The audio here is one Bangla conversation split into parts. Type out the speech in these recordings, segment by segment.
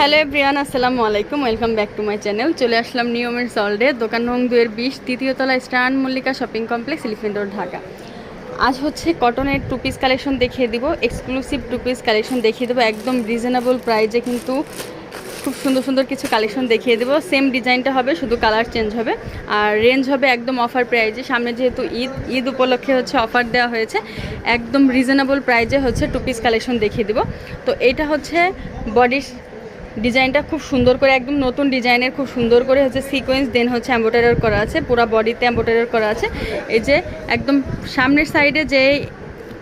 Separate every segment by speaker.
Speaker 1: হ্যালো এভরিওয়ান, আসসালামু আলাইকুম, welcome back to my channel. চলে আসলাম নিয়মের সল্ডে দোকান নং দুয়ের বিশ, তৃতীয় তলা স্টান Mallika shopping complex elephant road, Dhaka. আজ হচ্ছে কটনের টু পিস কালেকশন দেখিয়ে দিব এক্সক্লুসিভ টু পিস কালেকশন দেখিয়ে দেবো, একদম রিজনেবল প্রাইজে কিন্তু খুব সুন্দর সুন্দর কিছু কালেকশন দেখিয়ে দেবো। সেম ডিজাইনটা হবে, শুধু কালার চেঞ্জ হবে। আর রেঞ্জ হবে একদম অফার প্রাইজে সামনে যেহেতু ঈদ ঈদ উপলক্ষে হচ্ছে অফার দেওয়া হয়েছে, একদম রিজনেবল প্রাইজে হচ্ছে টু পিস কালেকশন দেখিয়ে দেবো। তো এটা হচ্ছে বডির ডিজাইনটা খুব সুন্দর করে, একদম নতুন ডিজাইনের খুব সুন্দর করে হচ্ছে সিকোয়েন্স দেন হচ্ছে এম্বোটারার করা আছে, পুরো বডিতে এম্বোটারার করা আছে। এই যে একদম সামনের সাইডে যে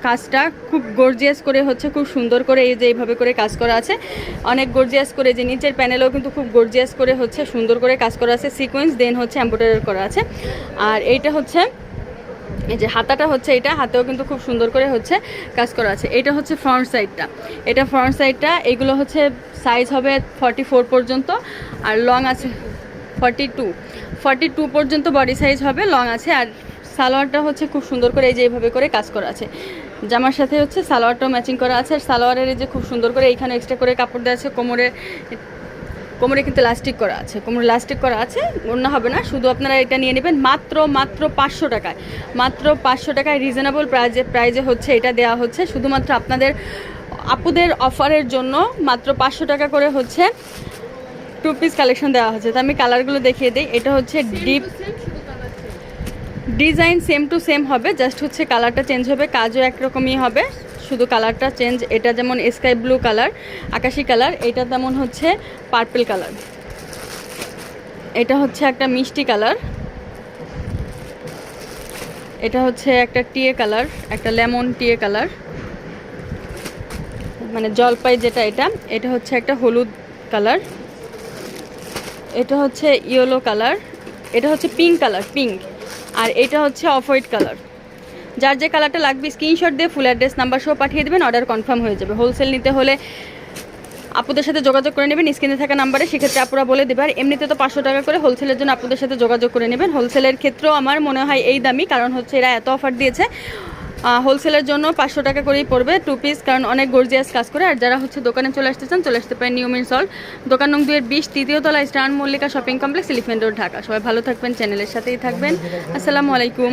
Speaker 1: কাজটা খুব গর্জিয়াস করে হচ্ছে, খুব সুন্দর করে এই যে এইভাবে করে কাজ করা আছে। অনেক গর্জিয়াস করে যে নিচের প্যানেলেও কিন্তু খুব গর্জিয়াস করে হচ্ছে সুন্দর করে কাজ করা আছে সিকোয়েন্স দেন হচ্ছে এম্বোটারার করা আছে। আর এইটা হচ্ছে এই যে হাতাটা হচ্ছে এটা, হাতেও কিন্তু খুব সুন্দর করে হচ্ছে কাজ করা আছে। এটা হচ্ছে ফ্রন্ট সাইডটা এটা ফ্রন্ট সাইডটা এগুলো হচ্ছে সাইজ হবে ফর্টি ফোর পর্যন্ত আর লং আছে ফর্টি টু ফর্টি টু পর্যন্ত বডি সাইজ হবে লং আছে আর সালোয়ারটা হচ্ছে খুব সুন্দর করে এই যে এইভাবে করে কাজ করা আছে। জামার সাথে হচ্ছে সালোয়ারটাও ম্যাচিং করা আছে আর সালোয়ারের এই যে খুব সুন্দর করে এইখানে এক্সট্রা করে কাপড় দেওয়া আছে, কোমরে কোমরে কিন্তু লাস্টিক করা আছে। কোমরে লাস্টিক করা আছে অন্য হবে না। শুধু আপনারা এটা নিয়ে নেবেন মাত্র মাত্র পাঁচশো টাকায়। মাত্র পাঁচশো টাকায় রিজনেবল প্রাইজে প্রাইজে হচ্ছে এটা দেওয়া হচ্ছে। শুধুমাত্র আপনাদের আপুদের অফারের জন্য মাত্র পাঁচশো টাকা করে হচ্ছে টু পিস কালেকশন দেওয়া হচ্ছে। তো আমি কালারগুলো দেখিয়ে দিই। এটা হচ্ছে deep design same to same হবে, জাস্ট হচ্ছে কালারটা চেঞ্জ হবে, কাজও একরকমই হবে। শুধু কালারটা চেঞ্জ, এটা যেমন স্কাই ব্লু কালার, আকাশি কালার, এটা তেমন হচ্ছে পার্পল কালার। এটা হচ্ছে একটা মিষ্টি কালার। এটা হচ্ছে একটা টিয়ে কালার, একটা লেমন টিয়ে কালার। মানে জলপাই যেটা এটা এটা হচ্ছে একটা হলুদ কালার। এটা হচ্ছে ইয়েলো কালার, এটা হচ্ছে পিঙ্ক কালার, পিঙ্ক। আর এটা হচ্ছে অফ হোয়াইট কালার। যার যে কালারটা লাগবে, স্ক্রিনশট দিয়ে ফুল অ্যাড্রেস নাম্বার সহ পাঠিয়ে দেবেন অর্ডার কনফার্ম হয়ে যাবে। হোলসেল নিতে হলে আপুদের সাথে যোগাযোগ করে নেবেন, স্ক্রিনে থাকা নাম্বারে। সেক্ষেত্রে আপুরা বলে দেবে আর এমনিতে তো পাঁচশো টাকা করে হোলসেলের জন্য আপুদের সাথে যোগাযোগ করে নেবেন। হোলসেলের ক্ষেত্রেও আমার মনে হয় এই দামি, কারণ হচ্ছে এরা এত অফার দিয়েছে। হোলসেলের জন্য পাঁচশো টাকা করেই পড়বে টু পিস কারণ অনেক গর্জিয়াস কাজ করে। আর যারা হচ্ছে দোকানে চলে আসতে চান, চলে আসতে পারেন নিয়মিন সল দোকান নং দুয়ের বিশ, তৃতীয় তলায় স্টান Mallika shopping complex elephant road Dhaka. সবাই ভালো থাকবেন চ্যানেলের সাথেই থাকবেন। আসসালামু আলাইকুম।